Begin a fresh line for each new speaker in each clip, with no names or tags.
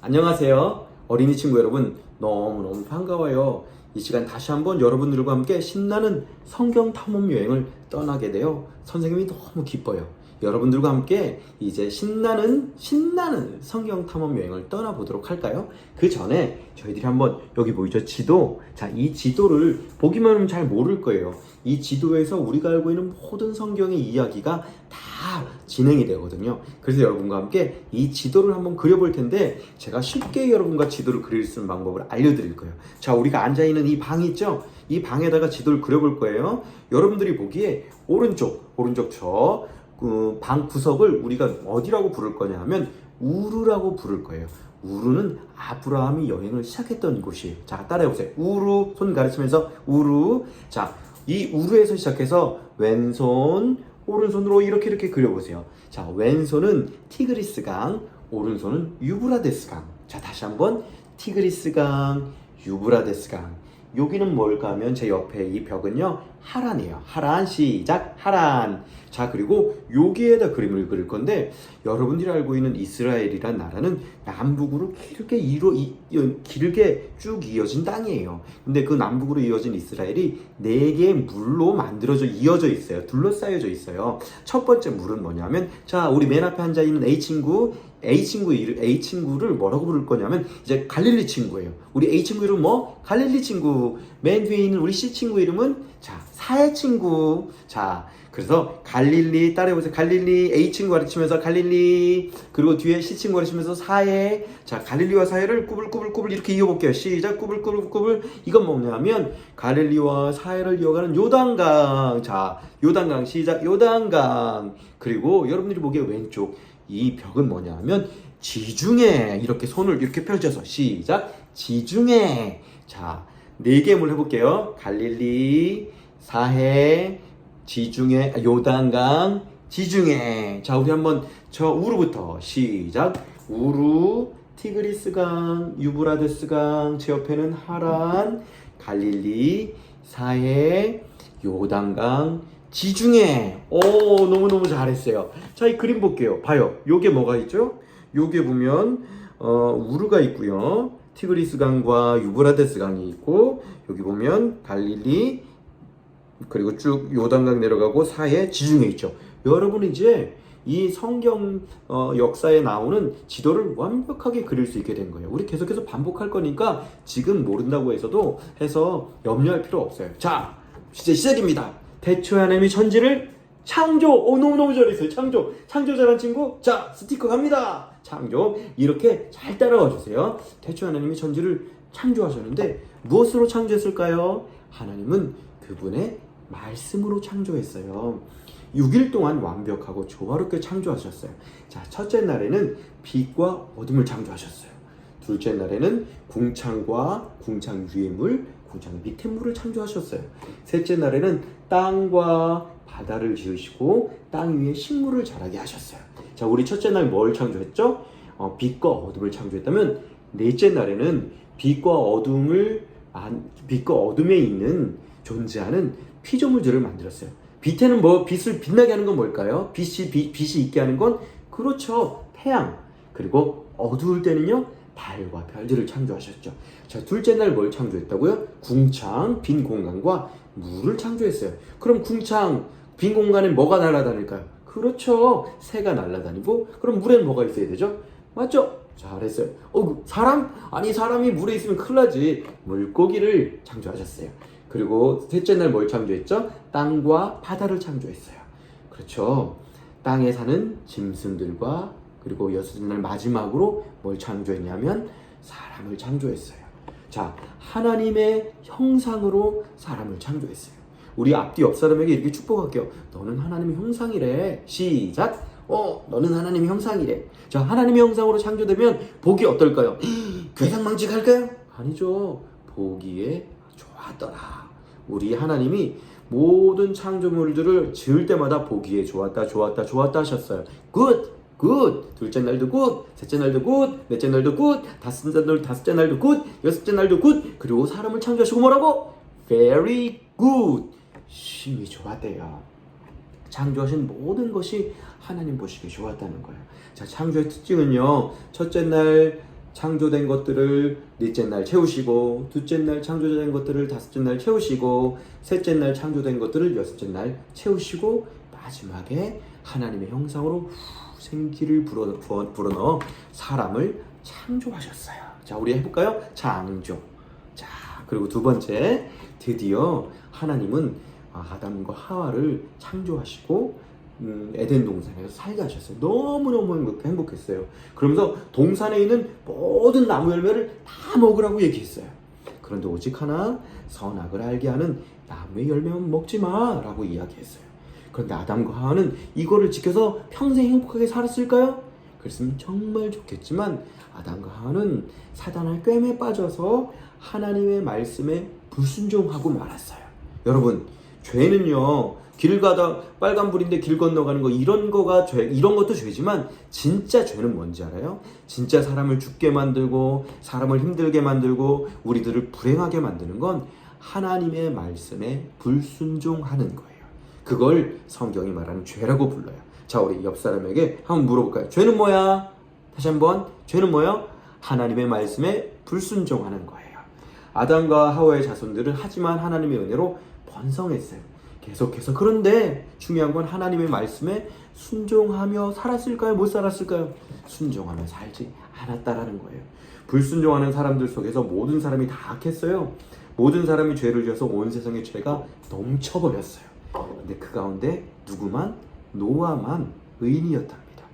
안녕하세요. 어린이 친구 여러분, 너무너무 반가워요. 이 시간 다시 한번 여러분들과 함께 신나는 성경 탐험 여행을 떠나게 되어 선생님이 너무 기뻐요. 여러분들과 함께 이제 신나는 신나는 성경 탐험 여행을 떠나보도록 할까요? 그 전에 저희들이 한번 여기 보이죠? 지도. 자, 이 지도를 보기만 하면 잘 모를 거예요. 이 지도에서 우리가 알고 있는 모든 성경의 이야기가 다 진행이 되거든요. 그래서 여러분과 함께 이 지도를 한번 그려볼 텐데 제가 쉽게 여러분과 지도를 그릴 수 있는 방법을 알려드릴 거예요. 자, 우리가 앉아있는 이 방 있죠? 이 방에다가 지도를 그려볼 거예요. 여러분들이 보기에 오른쪽, 오른쪽 저, 그 방 구석을 우리가 어디라고 부를 거냐 하면 우르라고 부를 거예요. 우르는 아브라함이 여행을 시작했던 곳이에요. 자, 따라해보세요. 우르, 손 가르치면서 우르. 자, 이 우르에서 시작해서 왼손, 오른손으로 이렇게 이렇게 그려보세요. 자, 왼손은 티그리스 강, 오른손은 유브라데스 강. 자, 다시 한번 티그리스 강, 유브라데스 강. 여기는 뭘까 하면 제 옆에 이 벽은요 하란이에요 하란 시작 하란 자 그리고 여기에다 그림을 그릴 건데 여러분들이 알고 있는 이스라엘이란 나라는 남북으로 길게 이로 이, 이- 길게 쭉 이어진 땅이에요 근데 그 남북으로 이어진 이스라엘이 네 개의 물로 만들어져 이어져 있어요 둘러싸여져 있어요 첫 번째 물은 뭐냐면 자 우리 맨 앞에 앉아 있는 A 친구 A 친구 A 친구를 뭐라고 부를 거냐면 이제 갈릴리 친구예요. 우리 A 친구 이름 뭐? 갈릴리 친구. 맨 뒤에 있는 우리 C 친구 이름은 자 사해 친구. 자 그래서 갈릴리 따라해보세요. 갈릴리 A 친구 가르치면서 갈릴리 그리고 뒤에 C 친구 가르치면서 사해. 자 갈릴리와 사해를 꾸불꾸불꾸불 이렇게 이어볼게요. 시작 꾸불꾸불꾸불 이건 뭐냐면 갈릴리와 사해를 이어가는 요단강. 자 요단강 시작 요단강 그리고 여러분들이 보기에 왼쪽 이 벽은 뭐냐 하면 지중해 이렇게 손을 이렇게 펼쳐서 시작 지중해 자 네 개 물 해볼게요 갈릴리 사해 지중해 아, 요단강 지중해. 자 우리 한번 저 우르부터 시작. 우르 티그리스강 유브라데스강 제 옆에는 하란 갈릴리 사해 요단강 지중해. 오 너무너무 잘했어요. 자 이 그림 볼게요. 봐요. 요게 뭐가 있죠? 요게 보면 어, 우르가 있고요. 티그리스 강과 유브라데스 강이 있고 여기 보면 갈릴리 그리고 쭉 요단강 내려가고 사해 지중해 있죠 여러분 이제 이 성경 어, 역사에 나오는 지도를 완벽하게 그릴 수 있게 된 거예요. 우리 계속해서 반복할 거니까 지금 모른다고 해서도 해서 염려할 필요 없어요. 자, 이제 시작입니다. 대초 하나님이 천지를 창조. 오 너무너무 잘했어요. 창조. 창조 잘한 친구. 자, 스티커 갑니다. 창조. 이렇게 잘 따라와 주세요. 대초 하나님이 천지를 창조하셨는데 무엇으로 창조했을까요? 하나님은 그분의 말씀으로 창조했어요. 6일 동안 완벽하고 조화롭게 창조하셨어요. 자, 첫째 날에는 빛과 어둠을 창조하셨어요. 둘째 날에는 궁창과 궁창 위의 물, 궁창 밑에 물을 창조하셨어요. 셋째 날에는 땅과 바다를 지으시고 땅 위에 식물을 자라게 하셨어요. 자, 우리 첫째 날 뭘 창조했죠? 어, 빛과 어둠을 창조했다면 넷째 날에는 빛과 어둠을 안- 빛과 어둠에 있는 존재하는 피조물들을 만들었어요. 빛에는 뭐 빛을 빛나게 하는 건 뭘까요? 빛이 빛, 빛이 있게 하는 건 그렇죠. 태양. 그리고 어두울 때는요. 달과 별들을 창조하셨죠. 자, 둘째 날 뭘 창조했다고요? 궁창, 빈 공간과 물을 창조했어요. 그럼 궁창, 빈 공간에 뭐가 날아다닐까요? 그렇죠. 새가 날아다니고 그럼 물에는 뭐가 있어야 되죠? 맞죠? 잘했어요. 어, 사람? 아니 사람이 물에 있으면 큰일 나지. 물고기를 창조하셨어요. 그리고 셋째 날 뭘 창조했죠? 땅과 바다를 창조했어요. 그렇죠. 땅에 사는 짐승들과 그리고 여섯째 날 마지막으로 뭘 창조했냐면 사람을 창조했어요. 자, 하나님의 형상으로 사람을 창조했어요. 우리 앞뒤 옆 사람에게 이렇게 축복할게요. 너는 하나님의 형상이래. 시작. 어, 너는 하나님의 형상이래. 자, 하나님의 형상으로 창조되면 복이 어떨까요? 괴상망측할까요? 아니죠. 보기에 좋았더라. 우리 하나님이 모든 창조물들을 지을 때마다 보기에 좋았다, 좋았다, 좋았다 하셨어요. 굿, 굿. 둘째 날도 굿, 셋째 날도 굿, 넷째 날도 굿, 다섯째 날 다섯째 날도 굿, 여섯째 날도 굿. 그리고 사람을 창조하시고 뭐라고? Very good. 심히 좋았대요. 창조하신 모든 것이 하나님 보시기에 좋았다는 거예요. 자, 창조의 특징은요. 첫째 날 창조된 것들을 넷째 날 채우시고 둘째 날 창조된 것들을 다섯째 날 채우시고 셋째 날 창조된 것들을 여섯째 날 채우시고 마지막에 하나님의 형상으로 후 생기를 불어, 불어넣어 사람을 창조하셨어요. 자, 우리 해볼까요? 창조. 자, 그리고 두 번째, 드디어 하나님은 아담과 하와를 창조하시고 음, 에덴 동산에서 살게 하셨어요. 너무너무 행복- 행복했어요. 그러면서 동산에 있는 모든 나무 열매를 다 먹으라고 얘기했어요. 그런데 오직 하나 선악을 알게 하는 나무의 열매만 먹지 마라고 이야기했어요. 그런데 아담과 하와는 이거를 지켜서 평생 행복하게 살았을까요? 그랬으면 정말 좋겠지만 아담과 하와는 사단의 꿰매 빠져서 하나님의 말씀에 불순종하고 말았어요. 여러분, 죄는요. 길 가다 빨간 불인데 길 건너가는 거 이런 거가 죄 이런 것도 죄지만 진짜 죄는 뭔지 알아요? 진짜 사람을 죽게 만들고 사람을 힘들게 만들고 우리들을 불행하게 만드는 건 하나님의 말씀에 불순종하는 거예요. 그걸 성경이 말하는 죄라고 불러요. 자, 우리 옆 사람에게 한번 물어볼까요? 죄는 뭐야? 다시 한번 죄는 뭐요? 하나님의 말씀에 불순종하는 거예요. 아담과 하와의 자손들은 하지만 하나님의 은혜로 번성했어요. 계속해서 그런데 중요한 건 하나님의 말씀에 순종하며 살았을까요? 못 살았을까요? 순종하며 살지 않았다라는 거예요. 불순종하는 사람들 속에서 모든 사람이 다 악했어요. 모든 사람이 죄를 지어서 온 세상에 죄가 넘쳐버렸어요. 근데 그 가운데 누구만 노아만 의인이었답니다.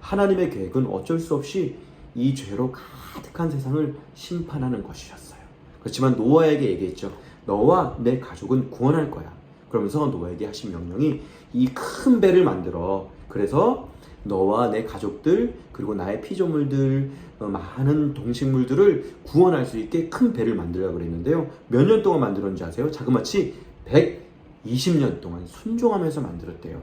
하나님의 계획은 어쩔 수 없이 이 죄로 가득한 세상을 심판하는 것이었어요. 그렇지만 노아에게 얘기했죠. 너와 내 가족은 구원할 거야. 그러면서 노아에게 하신 명령이 이 큰 배를 만들어. 그래서 너와 내 가족들 그리고 나의 피조물들 어, 많은 동식물들을 구원할 수 있게 큰 배를 만들라 그랬는데요. 몇 년 동안 만들었는지 아세요? 자그마치 120년 동안 순종하면서 만들었대요.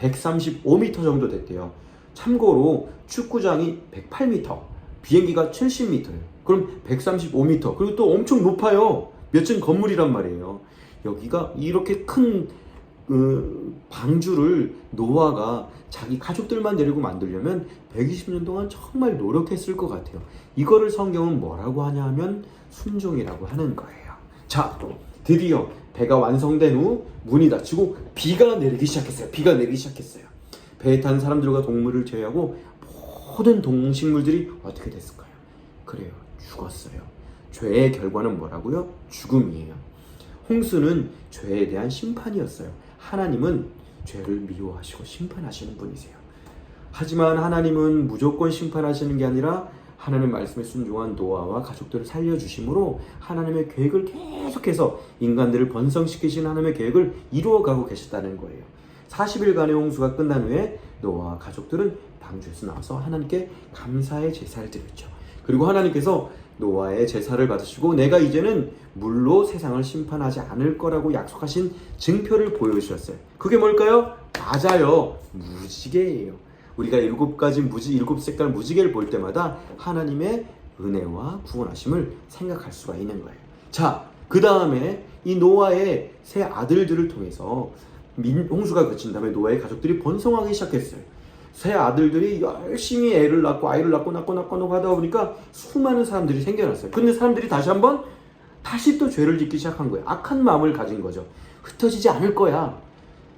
135m 정도 됐대요. 참고로 축구장이 108m, 비행기가 70m예요. 그럼 135m, 그리고 또 엄청 높아요. 몇 층 건물이란 말이에요. 여기가 이렇게 큰 그, 방주를 노아가 자기 가족들만 데리고 만들려면 120년 동안 정말 노력했을 것 같아요. 이거를 성경은 뭐라고 하냐 하면 순종이라고 하는 거예요. 자, 드디어 배가 완성된 후 문이 닫히고 비가 내리기 시작했어요. 비가 내리기 시작했어요. 배에 탄 사람들과 동물을 제외하고 모든 동식물들이 어떻게 됐을까요? 그래요. 죽었어요. 죄의 결과는 뭐라고요? 죽음이에요. 홍수는 죄에 대한 심판이었어요. 하나님은 죄를 미워하시고 심판하시는 분이세요. 하지만 하나님은 무조건 심판하시는 게 아니라 하나님 말씀에 순종한 노아와 가족들을 살려주심으로 하나님의 계획을 계속해서 인간들을 번성시키신 하나님의 계획을 이루어가고 계셨다는 거예요. 40일간의 홍수가 끝난 후에 노아와 가족들은 방주에서 나와서 하나님께 감사의 제사를 드렸죠. 그리고 하나님께서 노아의 제사를 받으시고 내가 이제는 물로 세상을 심판하지 않을 거라고 약속하신 증표를 보여주셨어요. 그게 뭘까요? 맞아요. 무지개예요. 우리가 일곱 가지 무지 일곱 색깔 무지개를 볼 때마다 하나님의 은혜와 구원하심을 생각할 수가 있는 거예요. 자, 그 다음에 이 노아의 세 아들들을 통해서 민, 홍수가 그친 다음에 노아의 가족들이 번성하기 시작했어요. 세 아들들이 열심히 애를 낳고 아이를 낳고 낳고 낳고 낳고 하다 보니까 수많은 사람들이 생겨났어요. 근데 사람들이 다시 한번 다시 또 죄를 짓기 시작한 거예요. 악한 마음을 가진 거죠. 흩어지지 않을 거야.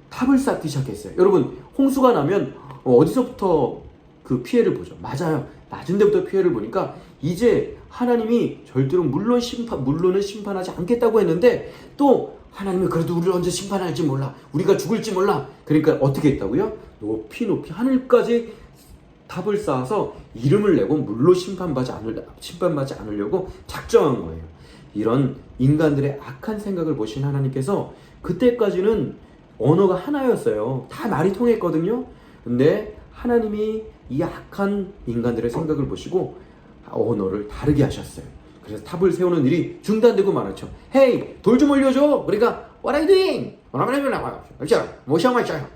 탑을 쌓기 시작했어요. 여러분, 홍수가 나면 어디서부터 그 피해를 보죠? 맞아요. 낮은 데부터 피해를 보니까 이제 하나님이 절대로 물론 심판, 물론은 심판하지 않겠다고 했는데 또 하나님이 그래도 우리를 언제 심판할지 몰라. 우리가 죽을지 몰라. 그러니까 어떻게 했다고요? 높이 높이 하늘까지 탑을 쌓아서 이름을 내고 물로 심판받지 않을 심판받지 않으려고 작정한 거예요. 이런 인간들의 악한 생각을 보신 하나님께서 그때까지는 언어가 하나였어요. 다 말이 통했거든요. 근데 하나님이 이 악한 인간들의 생각을 보시고 언어를 다르게 하셨어요. 그래서 탑을 세우는 일이 중단되고 말았죠. 헤이, 돌좀 올려줘. 그러니까 What are you doing?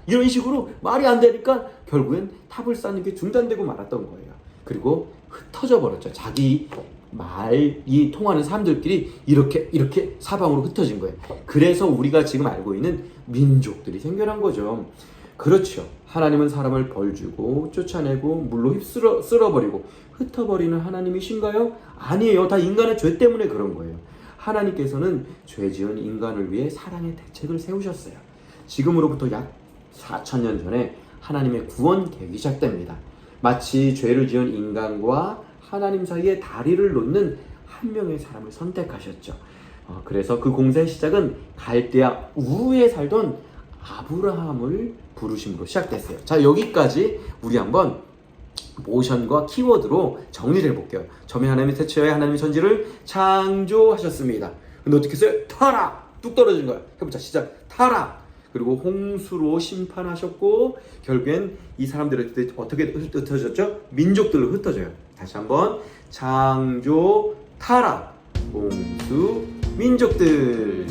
이런 식으로 말이 안 되니까 결국엔 탑을 쌓는 게 중단되고 말았던 거예요. 그리고 흩어져 버렸죠. 자기 말이 통하는 사람들끼리 이렇게 이렇게 사방으로 흩어진 거예요. 그래서 우리가 지금 알고 있는 민족들이 생겨난 거죠. 그렇죠. 하나님은 사람을 벌주고 쫓아내고 물로 휩쓸어 쓸어버리고 흩어버리는 하나님이신가요? 아니에요. 다 인간의 죄 때문에 그런 거예요. 하나님께서는 죄 지은 인간을 위해 사랑의 대책을 세우셨어요. 지금으로부터 약 4천년 전에 하나님의 구원 계획이 시작됩니다. 마치 죄를 지은 인간과 하나님 사이에 다리를 놓는 한 명의 사람을 선택하셨죠. 어, 그래서 그 공사의 시작은 갈대아 우에 살던 아브라함을 부르심으로 시작됐어요. 자, 여기까지 우리 한번 모션과 키워드로 정리를 해볼게요. 처음에 하나님의 태초에 하나님의 천지를 창조하셨습니다. 근데 어떻게 했어요? 타라! 뚝 떨어진 거야. 해보자. 시작. 타라! 그리고 홍수로 심판하셨고 결국엔 이 사람들을 어떻게 흩어졌죠? 민족들로 흩어져요. 다시 한번 창조 타라 홍수 민족들